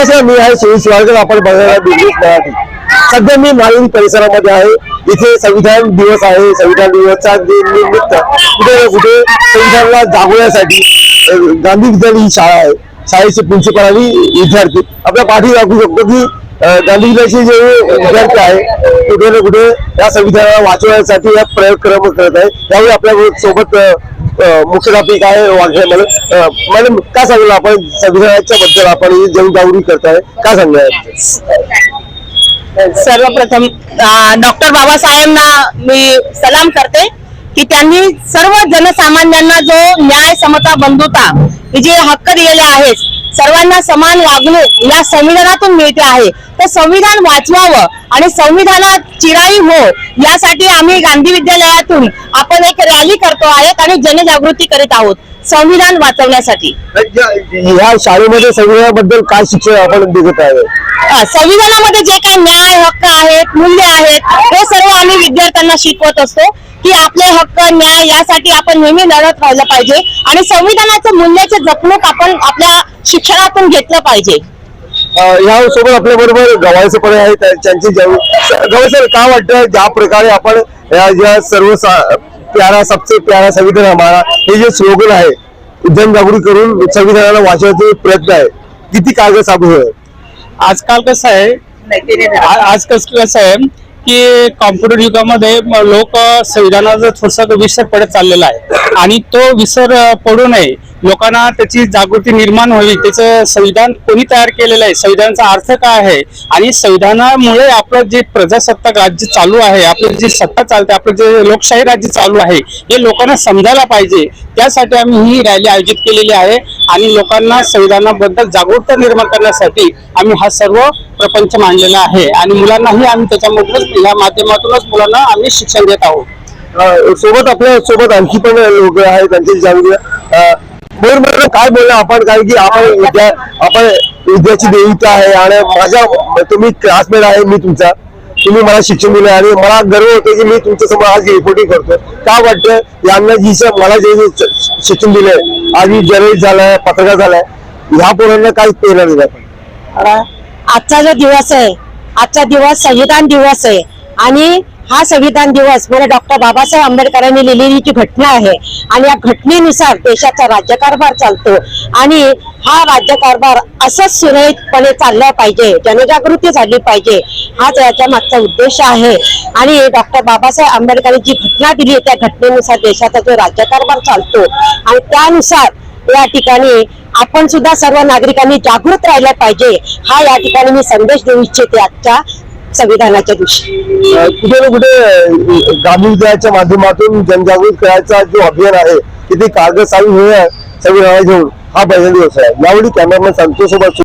मी आहे सुनील शिवाळकर आपण बघायला बिझनेस मराठी. सध्या मी मालवणी परिसरामध्ये आहे. इथे संविधान दिवस आहे. संविधान दिवसचा निमित्त कुठे ना कुठे संविधानला जागवण्यासाठी गांधी विद्यालय ही शाळा आहे. शाळेचे प्रिन्सिपल आणि विद्यार्थी. आपल्या पाठी दाखवू शकतो की गांधी विद्यालयाचे जे विद्यार्थी आहे कुठे ना कुठे या संविधानाला वाचवण्यासाठी या प्रयोग करत आहे त्यावेळी आपल्यासोबत मुख्याध्यापिका आहे वाघे मॅडम मॅडम काय सांगू आपण? संविधानाच्या बद्दल आपण ही जनजागृती करताय. काय सांगणार सर्वप्रथम डॉक्टर बाबासाहेबांना मी सलाम करते की त्यांनी सर्व जनसामान्यांना जो न्याय समता बंधुता जे हक्क दिलेले आहेत सर्वांना समान वागणूक या संविधानातून मिळते आहे. तर संविधान वाचवावं आणि संविधानात चिराई हो यासाठी आम्ही गांधी विद्यालयातून आपण एक रॅली करतो आहेत आणि जनजागृती करीत आहोत. संविधान वाचवण्यासाठी. ह्या शाळेमध्ये संविधानाबद्दल काय शिक्षण आपण दिसत आहे संविधानामध्ये जे काही न्याय हक्क आहेत मूल्य आहेत हे सर्व आम्ही विद्यार्थ्यांना शिकवत असतो की आपले हक्क न्याय यासाठी आपण नेहमी लढत राहिलं पाहिजे आणि संविधानाचं मूल्याचे जपणूक आपण आपल्या शिक्षणातून घेतलं पाहिजे. ह्या सोबत आपल्या बरोबर गवायचे पण आहे त्या- त्यांची गवाय सर काय वाटतं ज्या प्रकारे आपण या ज्या सर्व प्यारा सबसे प्यारा संविधान हमारा हे जे स्लोगन आहे जनजागृती करून संविधानाला वाचवण्याचे प्रयत्न आहे. किती कागद साबूत आहे आजकाल कसं आहे आज कसं कसं आहे की कॉम्प्युटर युगामध्ये लोक संविधानाचा थोडासा विसर पडत चाललेला आहे. आणि तो विसर पडू नये. लोकांना त्याची जागृती निर्माण व्हावी त्याचं संविधान कोणी तयार केलेलं आहे संविधानाचा अर्थ काय आहे? आणि संविधानामुळे आपलं जे प्रजासत्ताक राज्य चालू आहे आपलं जे सत्ता चालते आपलं जे लोकशाही राज्य चालू आहे हे लोकांना समजायला पाहिजे. त्यासाठी आम्ही ही रॅली आयोजित केलेली आहे आणि लोकांना संविधानाबद्दल जागरूकता निर्माण करण्यासाठी आम्ही हा सर्व प्रपंच मांडलेला आहे. आणि मुलांनाही आम्ही त्याच्यामधूनच या माध्यमातूनच मुलांना आम्ही शिक्षण देत आहोत. सोबत आपल्यासोबत आणखी पण लोक आहेत त्यांची जाणूया बोल मॅडम काय बोलला आपण कारण की आपण उद्या आपण विद्याची देविका आहे आणि माझ्या तुम्ही क्लासमेट आहे मी तुमचा. तुम्ही मला शिक्षण दिलं आणि मला गर्व होतो की मी तुमच्यासमोर आज रिपोर्टिंग करतो काय वाटतं यांना जी मला जे जे शिक्षण दिलंय आधी जर्नलिस्ट झालाय पत्रकार झालाय ह्या पोरांना काहीच प्रेरणा दिला आजचा जो दिवस आहे आजचा दिवस संविधान दिवस आहे. आणि हा संविधान दिवस म्हणजे डॉक्टर बाबासाहेब आंबेडकरांनी लिहिलेली जी घटना आहे आणि या घटनेनुसार देशाचा राज्यकारभार चालतो आणि हा राज्यकारभार असंच सुरळीतपणे चालला पाहिजे जनजागृती झाली पाहिजे हाच याच्या मागचा उद्देश आहे. आणि डॉक्टर बाबासाहेब आंबेडकरांनी जी घटना दिली त्या घटनेनुसार देशाचा जो राज्यकारभार चालतो आणि त्यानुसार या ठिकाणी आपण सुद्धा सर्व नागरिकांनी जागृत राहिला पाहिजे हा या ठिकाणी मी संदेश देऊ इच्छिते आजच्या संविधानाच्या दिवशी. कुठे ना कुठे गांधी विद्यालयाच्या माध्यमातून जनजागृत करायचा जो अभियान आहे तिथे कागद सावी होऊया संविधानाला घेऊन हा पहिला दिवस आहे. यावेळी कॅमेरामॅन संतोष सोबत